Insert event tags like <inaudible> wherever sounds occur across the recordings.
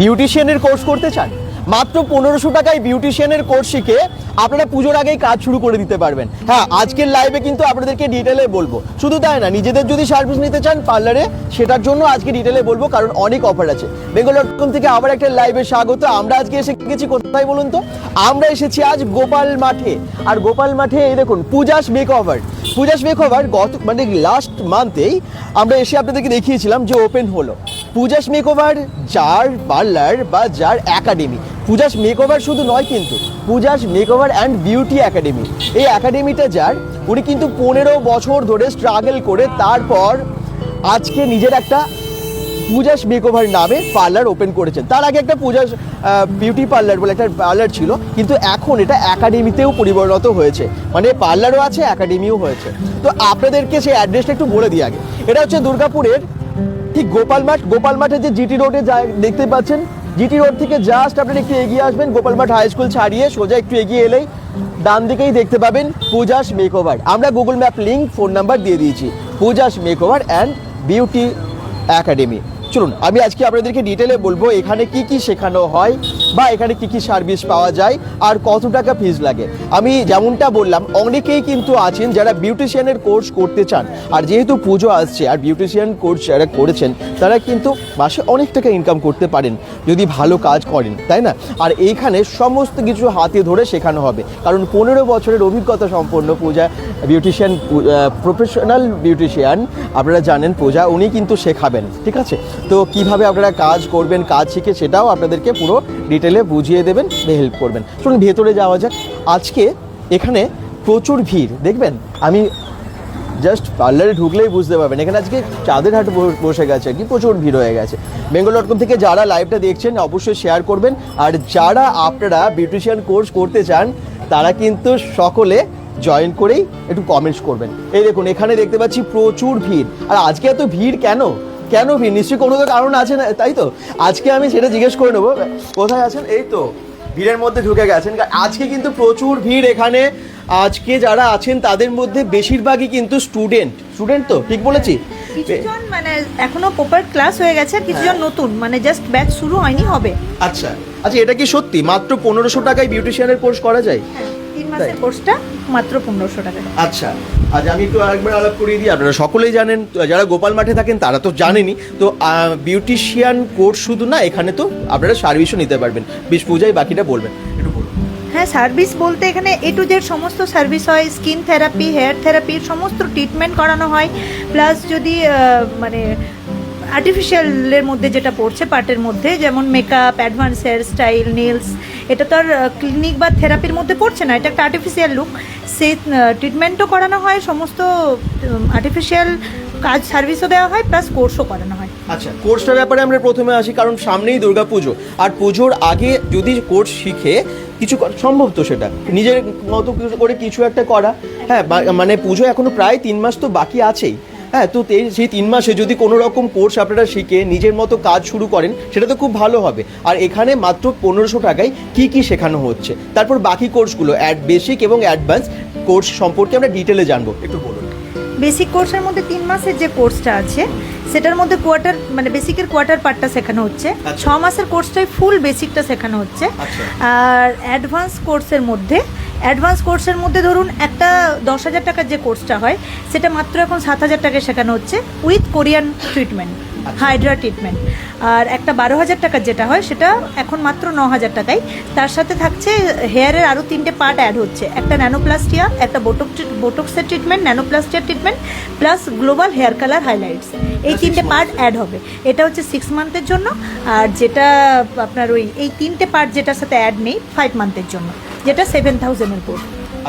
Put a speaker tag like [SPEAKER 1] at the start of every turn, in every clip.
[SPEAKER 1] বিউটিশিয়ানের course করতে চান? মাত্র পনেরোশো টাকায় বিউটিশিয়ানের কোর্স শিখে আপনারা পুজোর আগেই কাজ শুরু করে দিতে পারবেন। হ্যাঁ আজকের লাইভে কিন্তু আপনাদেরকে ডিটেলে বলব। শুধু তাই না, নিজেদের যদি সার্ভিস নিতে চান পার্লারে সেটার জন্য আজকে ডিটেলে বলব, কারণ অনেক অফার আছে। বেঙ্গল ডট থেকে আবার একটা লাইভে স্বাগত। আমরা আজকে এসে গেছি কোথায় বলুন তো? আমরা এসেছি আজ গোপাল মাঠে। আর গোপাল মাঠে, এই দেখুন, Pooja's makeover Pooja's makeover গত মানে লাস্ট মান্থেই আমরা এসে আপনাদেরকে দেখিয়েছিলাম যে ওপেন হলো। পূজাস মেক ওভার যার পার্লার বা যার একাডেমি পূজাস মেক ওভার শুধু নয় কিন্তু, Pooja's makeover and beauty academy এই একাডেমিটা যার, উনি কিন্তু পনেরো বছর ধরে স্ট্রাগল করে তারপর আজকে নিজের একটা পূজাস মেকওভার নামে পার্লার ওপেন করেছেন। তার আগে একটা পূজাস বিউটি পার্লার বলে একটা পার্লার ছিল, কিন্তু এখন এটা একাডেমিতেও পরিবর্তিত হয়েছে। মানে পার্লারও আছে একাডেমিও হয়েছে। তো আপনাদেরকে সেই অ্যাড্রেসটা একটু বলে দিই আগে। এটা হচ্ছে দুর্গাপুরের ঠিক গোপাল মাঠ গোপাল মাঠে যে জিটি রোডে যা দেখতে পাচ্ছেন জিটি রোড থেকে জাস্ট আপনারা একটু এগিয়ে আসবেন গোপাল মাঠ হাই স্কুল ছাড়িয়ে সোজা একটু এগিয়ে এলেই ডান দিকেই দেখতে পাবেন পূজাস মেকওভার আমরা Google map link phone number দিয়ে দিয়েছি, Pooja's makeover and beauty academy চলুন, আমি আজকে আপনাদেরকে ডিটেলে বলব, এখানে কি কি শেখানো হয় বা এখানে কি কি সার্ভিস পাওয়া যায় আর কত টাকা ফিজ লাগে? আমি যেমনটা বললাম, অনেকেই কিন্তু আছেন যারা বিউটিশিয়ানের কোর্স করতে চান। আর যেহেতু পুজো আসছে আর বিউটিশিয়ান কোর্স যারা করেছেন, তারা কিন্তু মাসে অনেক টাকা ইনকাম করতে পারেন, যদি ভালো কাজ করেন, তাই না? আর এইখানে সমস্ত কিছু হাতে ধরে শেখানো হবে। কারণ পনেরো বছরের অভিজ্ঞতা সম্পন্ন পূজা বিউটিশিয়ান প্রফেশনাল বিউটিশিয়ান আপনারা জানেন পূজা, উনি কিন্তু শেখাবেন, ঠিক আছে? তো কীভাবে আপনারা কাজ করবেন, কাজ শিখে সেটাও আপনাদেরকে পুরো ডিটেলে বুঝিয়ে দেবেন হেল্প করবেন। চলুন ভেতরে যাওয়া যাক। আজকে এখানে প্রচুর ভিড়, দেখবেন? আমি জাস্ট পার্লারে ঢুকলেই বুঝতে পারবেন। এখানে আজকে চাঁদের হাট বসে গেছে কি, প্রচুর ভিড় হয়ে গেছে। বেঙ্গল ডট কম থেকে যারা লাইভটা দেখছেন, অবশ্যই শেয়ার করবেন। আর যারা আপনারা বিউটিশিয়ান কোর্স করতে চান, তারা কিন্তু সকলে জয়েন করেই একটু কমেন্টস করবেন। এই দেখুন, এখানে দেখতে পাচ্ছি প্রচুর ভিড়। আর আজকে এত ভিড় কেন? কেন ভিড় নিশ্চয়ই কোনো তো কারণ আছে না তাই তো? আজকে আমি সেটা জিজ্ঞেস করে নেব। কোথায় আছেন? এই তো ভিড়ের মধ্যে ঢুকে গেছেন। আজকে কিন্তু প্রচুর ভিড় এখানে। আজকে যারা আছেন তাদের মধ্যে বেশিরভাগই কিন্তু স্টুডেন্ট স্টুডেন্ট তো ঠিক বলেছি?
[SPEAKER 2] কিছুজন মানে এখনও প্রপার ক্লাস হয়ে গেছে কিছুজন
[SPEAKER 1] হ্যাঁ।
[SPEAKER 2] নতুন। মানে জাস্ট ব্যাচ শুরু হয়নি হবে।
[SPEAKER 1] আচ্ছা। আচ্ছা এটা কি সত্যি? মাত্র পনেরোশো টাকায় বিউটিশিয়ানের কোর্স করা যায়?
[SPEAKER 2] হ্যাঁ, তিন মাসের কোর্সটা মাত্র পনেরোশো টাকা।
[SPEAKER 1] আচ্ছা আজ আমি একটু আরেকবার আলাপ করিয়ে দিই আপনারা সকলেই জানেন যারা গোপাল মাঠে থাকেন তারা তো জানেনই। তো বিউটিশিয়ান কোর্স শুধু না এখানে তো আপনারা সার্ভিসও নিতে পারবেন। বেশ পূজায় বাকিটা বলবেন
[SPEAKER 2] হ্যাঁ সার্ভিস বলতে এখানে এ টু জেড সমস্ত সার্ভিস হয় স্কিন থেরাপি হেয়ার থেরাপির সমস্ত ট্রিটমেন্ট করানো হয়। প্লাস যদি মানে আর্টিফিশিয়ালের মধ্যে যেটা পড়ছে, পার্টের মধ্যে, যেমন makeup advance hair style nails এটা তো আর ক্লিনিক বা থেরাপির মধ্যে পড়ছে না, এটা একটা আর্টিফিশিয়াল লুক সেই ট্রিটমেন্টও করানো হয়, সমস্ত আর্টিফিশিয়াল কাজ সার্ভিসও দেওয়া হয় প্লাস কোর্সও করানো হয়।
[SPEAKER 1] আচ্ছা কোর্সটার ব্যাপারে আমরা প্রথমে আসি, কারণ সামনেই দুর্গা পুজো। আর পুজোর আগে যদি কোর্স শিখে, কিছু সম্ভব তো সেটা। নিজের মতো করে কিছু একটা করা। হ্যাঁ মানে পুজো এখনও প্রায় তিন মাস তো বাকি আছেই। হ্যাঁ তো সেই তিন মাসে যদি কোনো রকম কোর্স আপনারা শিখে নিজের মতো কাজ শুরু করেন সেটা তো খুব ভালো হবে। আর এখানে মাত্র পনেরোশো টাকায় কি কি শেখানো হচ্ছে? তারপর বাকি কোর্সগুলো অ্যাড বেসিক এবং অ্যাডভান্স কোর্স সম্পর্কে আমরা ডিটেলে জানব। একটু বলুন।
[SPEAKER 2] বেসিক কোর্সের মধ্যে তিন মাসের যে কোর্সটা আছে সেটার মধ্যে কোয়ার্টার মানে বেসিকের কোয়ার্টার পার্টটা শেখানো হচ্ছে।
[SPEAKER 1] আচ্ছা।
[SPEAKER 2] ছ মাসের কোর্সটাই ফুল বেসিকটা শেখানো হচ্ছে।
[SPEAKER 1] আচ্ছা।
[SPEAKER 2] আর অ্যাডভান্স কোর্সের মধ্যে অ্যাডভান্স কোর্সের মধ্যে ধরুন একটা দশ হাজার টাকার যে কোর্সটা হয় সেটা মাত্র এখন সাত হাজার টাকায় শেখানো হচ্ছে with Korean treatment hydra treatment আর একটা বারো হাজার টাকার যেটা হয় সেটা এখন মাত্র ন হাজার টাকায়। তার সাথে থাকছে হেয়ারের আরও তিনটে পার্ট অ্যাড হচ্ছে। একটা ন্যানোপ্লাস্টিয়া একটা বোটক বোটক্সের treatment ন্যানোপ্লাস্টিয়ার treatment plus global hair colour highlights এই তিনটে পার্ট অ্যাড হবে। এটা হচ্ছে সিক্স মান্থের জন্য। আর যেটা আপনার ওই এই তিনটে পার্ট যেটার সাথে অ্যাড নেই ফাইভ মান্থের জন্য। যেটা সেভেন থাউজেন্ডের কোর্স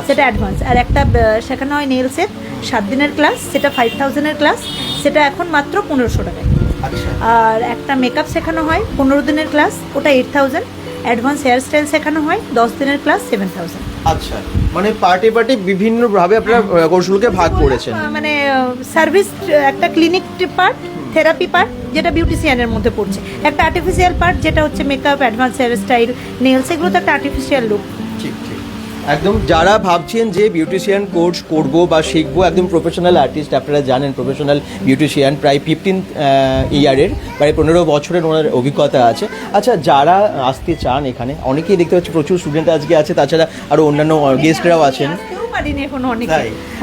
[SPEAKER 2] সেটা অ্যাডভান্স আর একটা শেখানো হয় নেলসের সাত দিনের ক্লাস সেটা ফাইভ থাউজেন্ডের ক্লাস সেটা এখন মাত্র পনেরোশো টাকায়।
[SPEAKER 1] আচ্ছা।
[SPEAKER 2] আর একটা মেকআপ শেখানো হয় পনেরো দিনের ক্লাস ওটা eight thousand advance hair style শেখানো হয় দশ দিনের ক্লাস সেভেন থাউজেন্ড
[SPEAKER 1] আচ্ছা। মানে পার্টি পার্টি বিভিন্ন ভাবে আপনারা আহ, কোর্সগুলোকে ভাগ করেছেন।
[SPEAKER 2] মানে সার্ভিস একটা ক্লিনিক পার্ট থেরাপি পার্ট যেটা বিউটিশিয়ানের মধ্যে পড়ছে। একটা আর্টিফিশিয়াল পার্ট যেটা হচ্ছে makeup advance hair style nails এগুলো তো একটা আর্টিফিশিয়াল লুক
[SPEAKER 1] ঠিক ঠিক। একদম যারা ভাবছেন যে বিউটিশিয়ান কোর্স করব বা শিখব একদম প্রফেশনাল আর্টিস্ট আপনারা জানেন প্রফেশনাল বিউটিশিয়ান প্রায় ফিফটিন ইয়ারের প্রায় পনেরো বছরের ওনার অভিজ্ঞতা আছে। আচ্ছা যারা আসতে চান এখানে অনেকেই দেখতে পাচ্ছি প্রচুর স্টুডেন্ট আজকে আছে তাছাড়া আরও অন্যান্য গেস্টরাও আছেন।
[SPEAKER 2] এখনও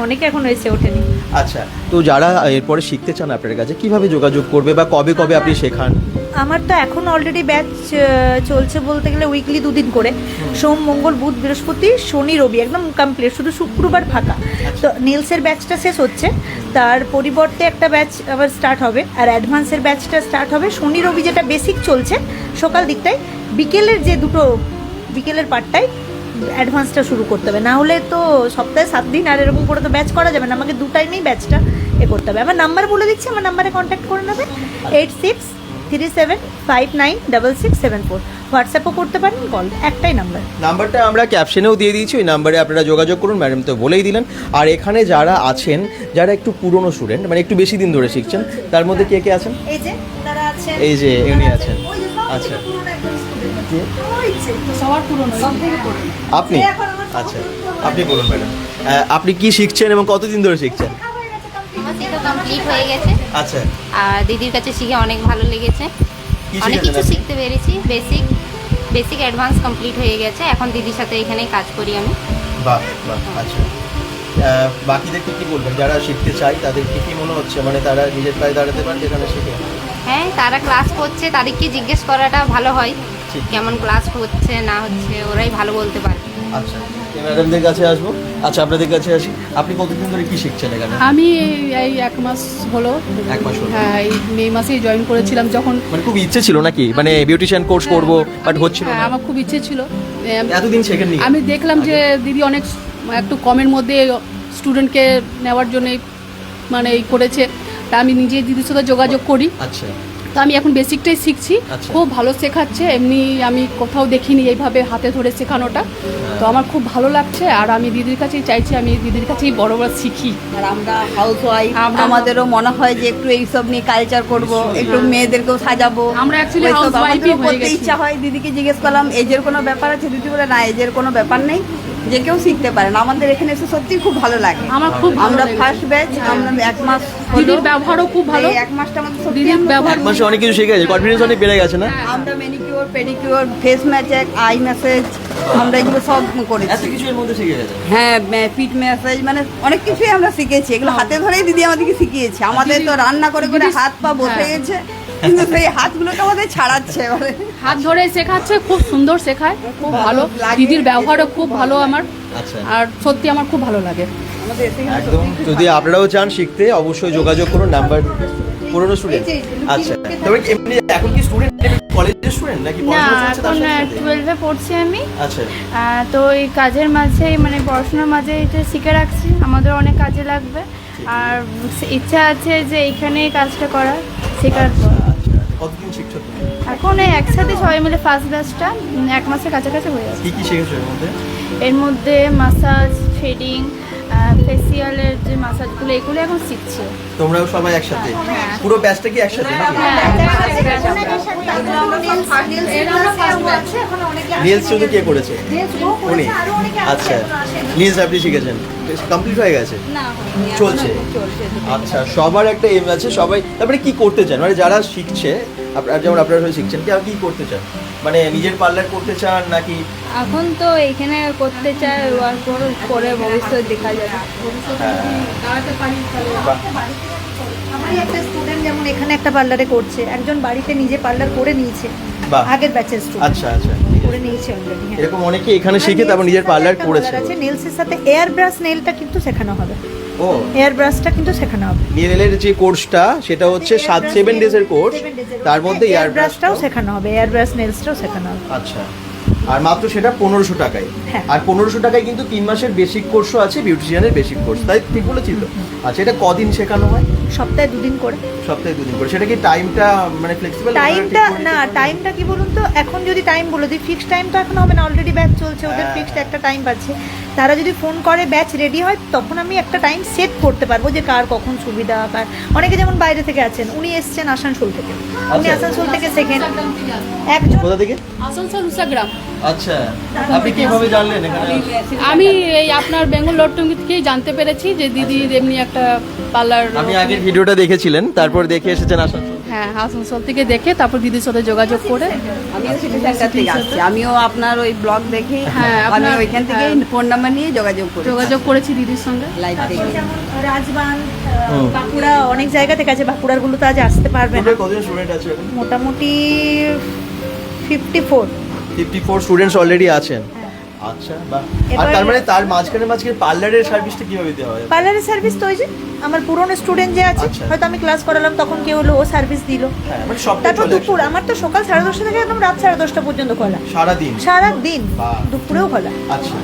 [SPEAKER 2] অনেকে এখন এসে ওঠেনি।
[SPEAKER 1] আচ্ছা তো যারা এরপরে শিখতে চান আপনার কাছে কীভাবে যোগাযোগ করবে বা কবে কবে আপনি শেখান?
[SPEAKER 2] আমার তো এখন অলরেডি ব্যাচ চলছে বলতে গেলে উইকলি দুদিন করে। সোম মঙ্গল বুধ বৃহস্পতি শনি রবি একদম কমপ্লিট শুধু শুক্রবার ফাঁকা। তো নেলসের ব্যাচটা শেষ হচ্ছে। তার পরিবর্তে একটা ব্যাচ আবার স্টার্ট হবে আর অ্যাডভান্সের ব্যাচটা স্টার্ট হবে। শনি রবি যেটা বেসিক চলছে সকাল দিকটায়। বিকেলের যে দুটো বিকেলের পার্টটাই অ্যাডভান্সটা শুরু করতে হবে। না হলে তো সপ্তাহে সাত দিন আর এরকম করে তো ব্যাচ করা যাবে না। আমাকে দু টাইমেই ব্যাচটা এ করতে হবে। আমার নাম্বার বলে দিচ্ছি আমার নাম্বারে কন্ট্যাক্ট করে নেবে। Eight six three seven five nine double six seven four হোয়াটসঅ্যাপও করতে পারেন কল একটাই নাম্বার
[SPEAKER 1] নাম্বারটা আমরা ক্যাপশনেও দিয়ে দিয়েছি ওই নাম্বারে আপনারা যোগাযোগ করুন ম্যাডাম তো বলেই দিলেন। আর এখানে যারা আছেন যারা একটু পুরনো স্টুডেন্ট মানে একটু বেশি দিন ধরে শিখছেন তার মধ্যে কে কে আছেন?
[SPEAKER 2] এই যে
[SPEAKER 1] এই যে উনি আছেন। আচ্ছা। কে?
[SPEAKER 2] সবার পুরনো থেকে
[SPEAKER 1] আপনি? আচ্ছা আপনি বলুন ম্যাডাম। আপনি কি শিখছেন এবং কতদিন ধরে শিখছেন?
[SPEAKER 2] হয়ে
[SPEAKER 3] কমপ্লিট হয়ে গেছে।
[SPEAKER 1] আচ্ছা।
[SPEAKER 3] আর দিদির কাছে শিখে অনেক ভালো লেগেছে। অনেক কিছু শিখতে পেরেছি। বেসিক বেসিক অ্যাডভান্স কমপ্লিট হয়ে গেছে। এখন দিদির সাথে এখানেই কাজ করি আমি।
[SPEAKER 1] বাহ বাহ আচ্ছা। বাকিদেরকে কি বলবেন? যারা শিখতে চায় তাদেরকে কি মনে হচ্ছে? মানে তারা নিজের পায়ে দাঁড়াতে পারে যেখানে শিখে?
[SPEAKER 3] হ্যাঁ তারা ক্লাস করছে তাদেরকে জিজ্ঞেস করাটা ভালো হয়। কেমন ক্লাস হচ্ছে না হচ্ছে ওরাই ভালো বলতে পারে।
[SPEAKER 1] আচ্ছা ম্যাডামদের কাছে আসব। আচ্ছা আপনাদের কাছে আসি। আপনি কতদিন ধরে কি শিখছেন এখানে?
[SPEAKER 4] আমি এই- এক মাস হলো।
[SPEAKER 1] এক মাস হলো।
[SPEAKER 4] হ্যাঁ এই মে মাসেই জয়েন করেছিলাম যখন।
[SPEAKER 1] মানে খুব ইচ্ছে ছিল নাকি? মানে বিউটিশিয়ান কোর্স করব বাট হচ্ছিল
[SPEAKER 4] হ্যাঁ
[SPEAKER 1] না।
[SPEAKER 4] আমার খুব ইচ্ছে ছিল।
[SPEAKER 1] এতদিন শেখেননি?
[SPEAKER 4] আমি দেখলাম যে দিদি অনেক একটু কমের মধ্যে স্টুডেন্টকে নেওয়ার জন্য মানে এই করেছে। তা আমি নিজে দিদির সাথে যোগাযোগ করি।
[SPEAKER 1] আচ্ছা।
[SPEAKER 4] তা আমি এখন বেসিকটাই শিখছি।
[SPEAKER 1] আচ্ছা।
[SPEAKER 4] খুব ভালো শেখাচ্ছে এমনি আমি কোথাও দেখিনি এইভাবে হাতে ধরে শেখানোটা। তো আমার খুব ভালো লাগছে আর আমি দিদির কাছেই চাইছি আমি দিদির কাছেই বড় বড় শিখি।
[SPEAKER 5] আর আমরা হাউস ওয়াইফ আমাদেরও মনে হয় যে একটু এইসব নিয়ে কালচার করব একটু মেয়েদেরকেও সাজাবো।
[SPEAKER 4] আমরা
[SPEAKER 5] ওইসব
[SPEAKER 4] housewife-ই হয়ে গেছি।
[SPEAKER 5] ইচ্ছা হয়। দিদিকে জিজ্ঞেস করলাম এজের কোনো ব্যাপার আছে? দিদি বলে না এজের কোনো ব্যাপার নেই। যে কেউ শিখতে পারেন আমাদের এখানে এসে সত্যি খুব ভালো লাগে।
[SPEAKER 4] আমার খুব
[SPEAKER 5] আমরা ফার্স্ট ব্যাচ আমরা এক মাস
[SPEAKER 4] দিদির ব্যবহারও খুব ভালো।
[SPEAKER 5] এক মাসটা আমাদের সত্যি
[SPEAKER 4] দিদির ব্যবহার
[SPEAKER 1] মাসে অনেক কিছু শিখে গেছে। কনফিডেন্স অনেক বেড়ে গেছে না?
[SPEAKER 5] আমরা ম্যানিকিউর পেডিকিউর ফেস ম্যাচেক আই ম্যাসেজ আমরা এগুলো সব
[SPEAKER 1] এত
[SPEAKER 5] করেছি
[SPEAKER 1] কিছু এর মধ্যে শিখে গেছে?
[SPEAKER 5] হ্যাঁ ফিট ম্যাসেজ মানে অনেক কিছুই আমরা শিখেছি। এগুলো হাতে ধরেই দিদি আমাদেরকে শিখিয়েছে। আমাদের তো রান্না করে করে হাত পা বসে
[SPEAKER 4] হ্যাঁ।
[SPEAKER 5] গেছে। কিন্তু সেই হাতগুলোকে আমাদের ছাড়াচ্ছে এবারে
[SPEAKER 4] হাত ধরে শেখাচ্ছে খুব সুন্দর শেখায় খুব ভালো। দিদির ব্যবহারও খুব ভালো আমার
[SPEAKER 1] আচ্ছা।
[SPEAKER 4] আর সত্যি আমার খুব ভালো লাগে।
[SPEAKER 1] একদম। যদি আপনারাও চান শিখতে অবশ্যই যোগাযোগ করুন নাম্বার পুরনো স্টুডেন্ট আচ্ছা। তবে এমনি এখন কি স্টুডেন্ট কলেজের স্টুডেন্ট নাকি
[SPEAKER 6] না এখন? টুয়েলভে পড়ছি আমি।
[SPEAKER 1] আচ্ছা।
[SPEAKER 6] তো এই কাজের মাঝে মানে পড়াশোনার মাঝে এটা শিখে রাখছি। আমাদের অনেক কাজে লাগবে। আর ইচ্ছা আছে যে এইখানে এই কাজটা করার শেখার এখন এই একসাথে সবাই মিলে ফার্স্ট ব্যাচটা এক মাসের কাছাকাছি হয়ে যাচ্ছে
[SPEAKER 1] কি কি শিখেছো এর মধ্যে?
[SPEAKER 6] এর মধ্যে মাসাজ থ্রেডিং ফেসিয়ালের যে মাসাজগুলো এগুলো এখন শিখছি।
[SPEAKER 1] তোমরাও সবাই একসাথে? পুরো ব্যাচটা কি একসাথে নাকি? রিলস শুধু কে করেছে? উনি? আচ্ছা। রিলস আপনি শিখেছেন? কমপ্লিট হয়ে গেছে? চলছে। আচ্ছা সবার একটা এম আছে সবাই তারপরে কি করতে চান? মানে যারা শিখছে আপনারা যেমন আপনারা সবাই শিখছেন কি কি করতে চান? মানে নিজের পার্লার করতে চান নাকি?
[SPEAKER 6] এখন তো এখানে করতে চাই ওয়ার্ক করে ভবিষ্যৎ দেখা যাবে।
[SPEAKER 2] আমারই একটা স্টুডেন্ট যেমন এখানে একটা পার্লারে করছে একজন বাড়িতে নিজে পার্লার করে নিয়েছে। আগের ব্যাচের স্টুডেন্ট
[SPEAKER 1] আচ্ছা আচ্ছা
[SPEAKER 2] করে নিয়েছি অলরেডি
[SPEAKER 1] এরকম অনেকে এখানে শিখে তারপর নিজের পার্লার করেছে।
[SPEAKER 2] আছে নেলসের সাথে এয়ার ব্রাশ নেলটা কিন্তু শেখানো হবে।
[SPEAKER 1] ও।
[SPEAKER 2] এয়ার ব্রাশটা কিন্তু শেখানো হবে।
[SPEAKER 1] নেলের যে কোর্সটা সেটা হচ্ছে সাত সেভেন ডেজ এর কোর্স তার মধ্যে
[SPEAKER 2] এয়ার ব্রাশটাও শেখানো হবে এয়ার ব্রাশ নেলসটাও শেখানো হবে।
[SPEAKER 1] আচ্ছা। আর মাত্র সেটা পনেরোশো টাকায়।
[SPEAKER 2] হ্যাঁ।
[SPEAKER 1] আর পনেরোশো টাকায় কিন্তু তিন মাসের বেসিক কোর্সও আছে বিউটিশিয়ানের বেসিক কোর্স। তাই ঠিক বলেছি তো? আচ্ছা এটা কদিন শেখানো হয়?
[SPEAKER 2] সপ্তাহে দুদিন করে।
[SPEAKER 1] সপ্তাহে দুদিন করে। সেটা কি টাইমটা মানে ফ্লেক্সিবল
[SPEAKER 2] টাইমটা না টাইমটা কি বলুন তো? এখন যদি টাইম বলে দিই ফিক্সড টাইম তো এখন হবে না অলরেডি ব্যাচ চলছে ওদের
[SPEAKER 1] হ্যাঁ।
[SPEAKER 2] ফিক্সড একটা টাইম পাচ্ছে তারা যদি ফোন করে ব্যাচ রেডি হয় তখন আমি একটা টাইম সেট করতে পারব যে কার কখন সুবিধা কার অনেকে যেমন বাইরে থেকে আছেন উনি এসছেন আসানসোল থেকে। উনি
[SPEAKER 1] আচ্ছা।
[SPEAKER 2] আসানসোল থেকে সেকেন্ড একজন
[SPEAKER 1] কোথা থেকে?
[SPEAKER 4] আসানসোল উষাগ্রাম।
[SPEAKER 1] আচ্ছা। আপনি কীভাবে জানলেন এখানে?
[SPEAKER 4] আমি এই আপনার বেঙ্গল লটটঙ্গি থেকেই জানতে পেরেছি যে দিদির এমনি একটা পার্লার
[SPEAKER 1] আপনি আগের ভিডিওটা দেখেছিলেন তারপর দেখে এসেছেন আসানসোল।
[SPEAKER 4] হ্যাঁ আসানসোল থেকে দেখে তারপর দিদির সাথে যোগাযোগ করে।
[SPEAKER 5] আমিও সিটি সেন্টার থেকে আসছি। আমিও আপনার ওই ব্লগ দেখে
[SPEAKER 4] হ্যাঁ,
[SPEAKER 5] আমি
[SPEAKER 4] আপনার-
[SPEAKER 5] ওইখান থেকে ফোন নাম্বার নিয়ে যোগাযোগ করি
[SPEAKER 4] যোগাযোগ করেছি দিদির সঙ্গে।
[SPEAKER 5] লাইভ দেখে।
[SPEAKER 2] যেমন রাজবান বাঁকুড়া অনেক জায়গা থেকে আছে। বাঁকুড়ারগুলো তো আজ আসতে পারবে না।
[SPEAKER 1] কতজন স্টুডেন্ট আছে
[SPEAKER 2] মোটামুটি ফিফটি ফোর
[SPEAKER 1] 54 স্টুডেন্টস অলরেডি আছেন। আচ্ছা বাহ। আর তার মানে তার মাঝখানে মাঝখানে পার্লারের সার্ভিসটা কীভাবে দেওয়া হয়?
[SPEAKER 2] পার্লারের সার্ভিস তো ওই যে আমার পুরনো স্টুডেন্ট যে আছে
[SPEAKER 1] আচ্ছা।
[SPEAKER 2] হয়তো আমি ক্লাস করালাম তখন কেউ হলো ও সার্ভিস দিল।
[SPEAKER 1] হ্যাঁ মানে
[SPEAKER 2] তারপর দুপুর আমার তো সকাল সাড়ে দশটা থেকে একদম রাত সাড়ে দশটা পর্যন্ত খোলা।
[SPEAKER 1] সারা দিন
[SPEAKER 2] সারা দিন
[SPEAKER 1] বাহ।
[SPEAKER 2] দুপুরেও খোলা।
[SPEAKER 1] আচ্ছা।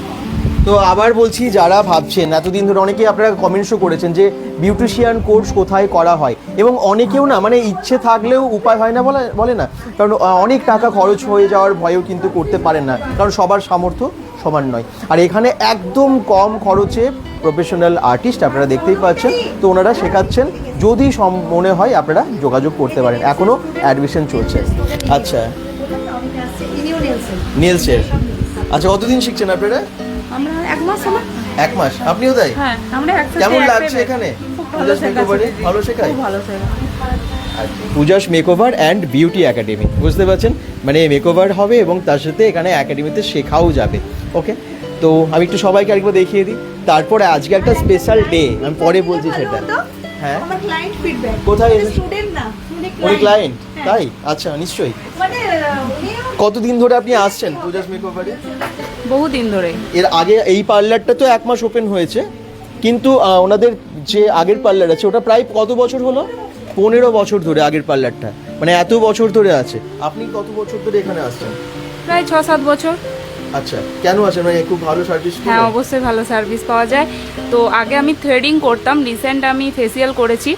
[SPEAKER 1] তো আবার বলছি যারা ভাবছেন এতদিন ধরে অনেকেই আপনারা কমেন্টসও করেছেন যে বিউটিশিয়ান কোর্স কোথায় করা হয়? এবং অনেকেও না মানে ইচ্ছে থাকলেও উপায় হয় না বলে বলে না। কারণ অনেক টাকা খরচ হয়ে যাওয়ার ভয়েও কিন্তু করতে পারেন না। কারণ সবার সামর্থ্য সমান নয়। আর এখানে একদম কম খরচে প্রফেশনাল আর্টিস্ট আপনারা দেখতেই পাচ্ছেন। তো ওনারা শেখাচ্ছেন, যদি মনে হয় আপনারা যোগাযোগ করতে পারেন। এখনও অ্যাডমিশন চলছে। আচ্ছা। নীলসের। আচ্ছা কতদিন শিখছেন আপনারা?
[SPEAKER 6] এক মাস।
[SPEAKER 1] এক মাস আপনিও তাই? কেমন লাগছে এখানে?
[SPEAKER 6] ভালো
[SPEAKER 1] ভালো শেখায়? Pooja's makeover and beauty academy বুঝতে পারছেন? মানে মেকওভার হবে এবং তার সাথে এখানে একাডেমিতে শেখাও যাবে। ওকে তো আমি একটু সবাইকে আরেকবার দেখিয়ে দিই। তারপরে আজকে একটা স্পেশাল ডে আমি পরে বলছি সেটা। হ্যাঁ?
[SPEAKER 2] আমার ক্লায়েন্ট ফিডব্যাক
[SPEAKER 1] কোথায়?
[SPEAKER 2] স্টুডেন্ট না উনি
[SPEAKER 1] ক্লায়েন্ট
[SPEAKER 2] হ্যাঁ।
[SPEAKER 1] তাই? আচ্ছা নিশ্চয়ই।
[SPEAKER 2] মানে
[SPEAKER 1] কতদিন ধরে আপনি আসছেন? পূজাস মেকওভারে
[SPEAKER 6] বহুদিন ধরে।
[SPEAKER 1] এর আগে এই পার্লারটা তো এক মাস ওপেন হয়েছে। কিন্তু ওনাদের যে আগের পার্লার আছে ওটা প্রায় কত বছর হলো? পনেরো বছর ধরে আগের পার্লারটা। মানে এত বছর ধরে আছে। আপনি কত বছর ধরে এখানে আসছেন?
[SPEAKER 6] প্রায় ছ সাত বছর।
[SPEAKER 1] আচ্ছা কেন আছেন মানে খুব ভালো সার্ভিস
[SPEAKER 6] হ্যাঁ অবশ্যই ভালো সার্ভিস পাওয়া যায়। তো আগে আমি থ্রেডিং করতাম রিসেন্ট আমি ফেসিয়াল করেছি।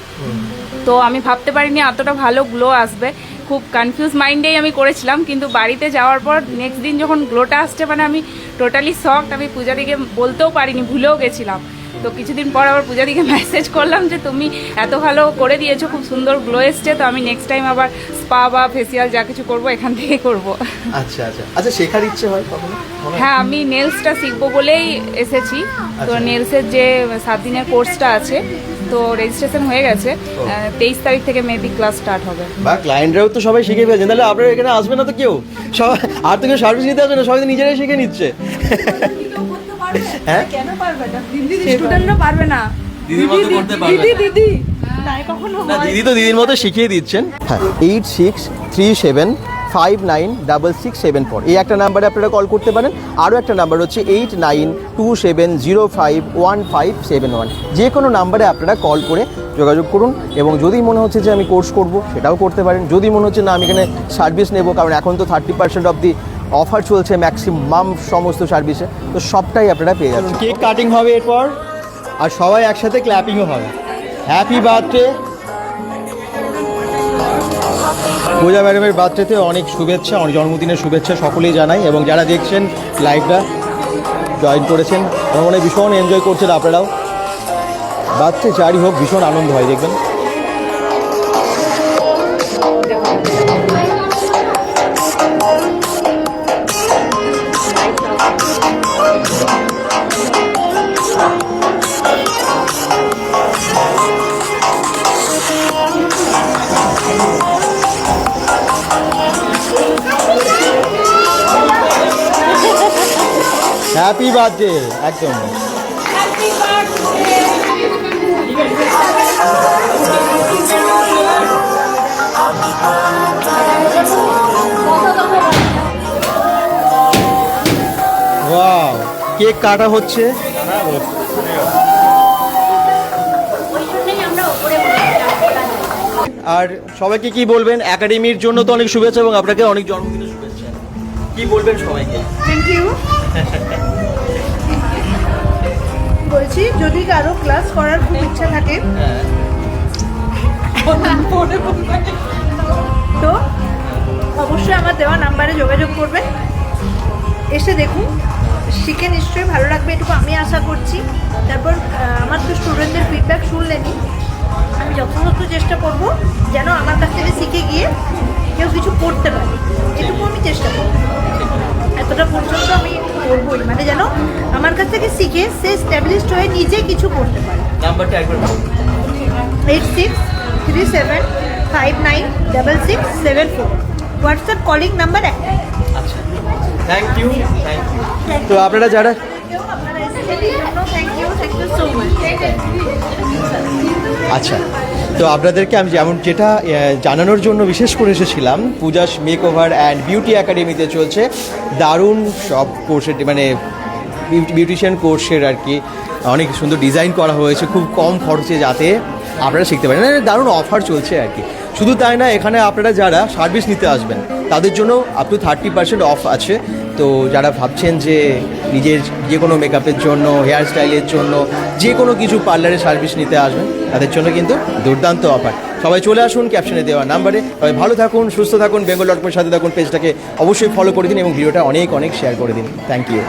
[SPEAKER 6] তো আমি ভাবতে পারিনি এতটা ভালো গ্লো আসবে। খুব কনফিউজ মাইন্ডেই আমি করেছিলাম কিন্তু বাড়িতে যাওয়ার পর নেক্সট দিন যখন গ্লোটা আসছে মানে আমি টোটালি শকড আমি পূজাদিকে বলতেও পারিনি ভুলেও গেছিলাম। তো কিছুদিন পর আবার পূজাদিকে <laughs> মেসেজ করলাম যে তুমি এত ভালো করে দিয়েছ খুব সুন্দর গ্লো এসছে তো আমি নেক্সট টাইম আবার স্পা বা ফেসিয়াল যা কিছু করব এখান থেকে করব।
[SPEAKER 1] আচ্ছা আচ্ছা। আচ্ছা শেখার ইচ্ছে হয় কখনো? হ্যাঁ?
[SPEAKER 6] আমি নেলসটা শিখব বলেই এসেছি। তো
[SPEAKER 1] আচ্ছা।
[SPEAKER 6] নেলসের যে সাত দিনের কোর্সটা আছে তো রেজিস্ট্রেশন হয়ে গেছে। তেইশ তারিখ থেকে মেবি ক্লাস স্টার্ট হবে।
[SPEAKER 1] বা ক্লায়েন্টরাও তো সবাই শিখে ফেলছেন তাহলে আপনারা এখানে আসবে না তো কেউ? সবাই আর তো কেউ সার্ভিস নিতে আসবে না সবাই তো নিজেরাই শিখে নিচ্ছে। <laughs> হ্যাঁ?
[SPEAKER 2] কেন পারবে না?
[SPEAKER 6] স্টুডেন্টরা পারবে না।
[SPEAKER 1] দিদির মতো করতে পারবে না।
[SPEAKER 6] দিদি।
[SPEAKER 1] না দিদি তো দিদির মতো শিখিয়ে দিচ্ছেন। হ্যাঁ eight six three seven five nine double six seven four এই একটা নাম্বারে আপনারা কল করতে পারেন। আরও একটা নাম্বার হচ্ছে eight nine two seven zero five one five seven one যে কোনো নাম্বারে আপনারা কল করে যোগাযোগ করুন এবং যদি মনে হচ্ছে যে আমি কোর্স করব সেটাও করতে পারেন। যদি মনে হচ্ছে না আমি এখানে সার্ভিস নেব কারণ এখন তো thirty percent off the offer চলছে ম্যাক্সিমাম সমস্ত সার্ভিসে তো সবটাই আপনারা পেয়ে যাচ্ছেন। কেক কাটিং হবে এরপর? আর সবাই একসাথে ক্ল্যাপিংও হবে। হ্যাপি বার্থডে পূজা ম্যাডামের বার্থডেতে অনেক শুভেচ্ছা অনেক জন্মদিনের শুভেচ্ছা সকলেই জানাই এবং যারা দেখছেন লাইভটা জয়েন করেছেন আমার মনে ভীষণ এনজয় করছেন আপনারাও। বাচ্চা যারই হোক ভীষণ আনন্দ হয় দেখবেন। হ্যাপি বার্থডে একদম। কেক কাটা হচ্ছে। আর সবাইকে কি বলবেন? একাডেমির জন্য তো অনেক শুভেচ্ছা এবং আপনাকে অনেক জন্মদিনের শুভেচ্ছা। কি বলবেন সবাইকে?
[SPEAKER 2] থ্যাংক ইউ <laughs> বলছি যদি কারও ক্লাস করার খুব ইচ্ছা থাকে। তো অবশ্যই আমার দেওয়া নাম্বারে যোগাযোগ করবেন এসে দেখুন, শিখে নিশ্চয়ই ভালো লাগবে এটুকু আমি আশা করছি। তারপর আমার তো স্টুডেন্টদের ফিডব্যাক শুনলেনি আমি যথাযথ চেষ্টা করব যেন আমার কাছ থেকে শিখে গিয়ে কেউ কিছু করতে পারে। এটুকু আমি চেষ্টা করব। এতটা পর্যন্ত আমি করবই। মানে যেন আমার কাছ থেকে শিখে সে স্ট্যাবলিশড হয়ে নিজে কিছু করতে পারে।
[SPEAKER 1] নাম্বারটা একবার
[SPEAKER 2] eight six three seven five nine double six seven four. WhatsApp calling number একটাই
[SPEAKER 1] আচ্ছা। থ্যাংক ইউ থ্যাংক ইউ তো আপনারা যারা আচ্ছা। তো আপনাদেরকে আমি যেমন যেটা জানানোর জন্য বিশেষ করে এসেছিলাম, Puja's makeover and beauty একাডেমিতে চলছে দারুণ সব কোর্সের মানে বিউটিশিয়ান কোর্সের আর কি। অনেক সুন্দর ডিজাইন করা হয়েছে, খুব কম খরচে যাতে আপনারা শিখতে পারেন। মানে দারুণ অফার চলছে আর কি। শুধু তাই না, এখানে আপনারা যারা সার্ভিস নিতে আসবেন, তাদের জন্য up to thirty percent off আছে। তো যারা ভাবছেন যে নিজের যে কোনো মেকআপের জন্য হেয়ার স্টাইলের জন্য যে কোনো কিছু পার্লারে সার্ভিস নিতে আসবেন, তাদের জন্য কিন্তু দুর্দান্ত অফার সবাই চলে আসুন ক্যাপশনে দেওয়া নাম্বারে সবাই ভালো থাকুন, সুস্থ থাকুন, বেঙ্গল ডট কমের সাথে থাকুন পেজটাকে অবশ্যই ফলো করে দিন এবং ভিডিওটা অনেক অনেক শেয়ার করে দিন। Thank you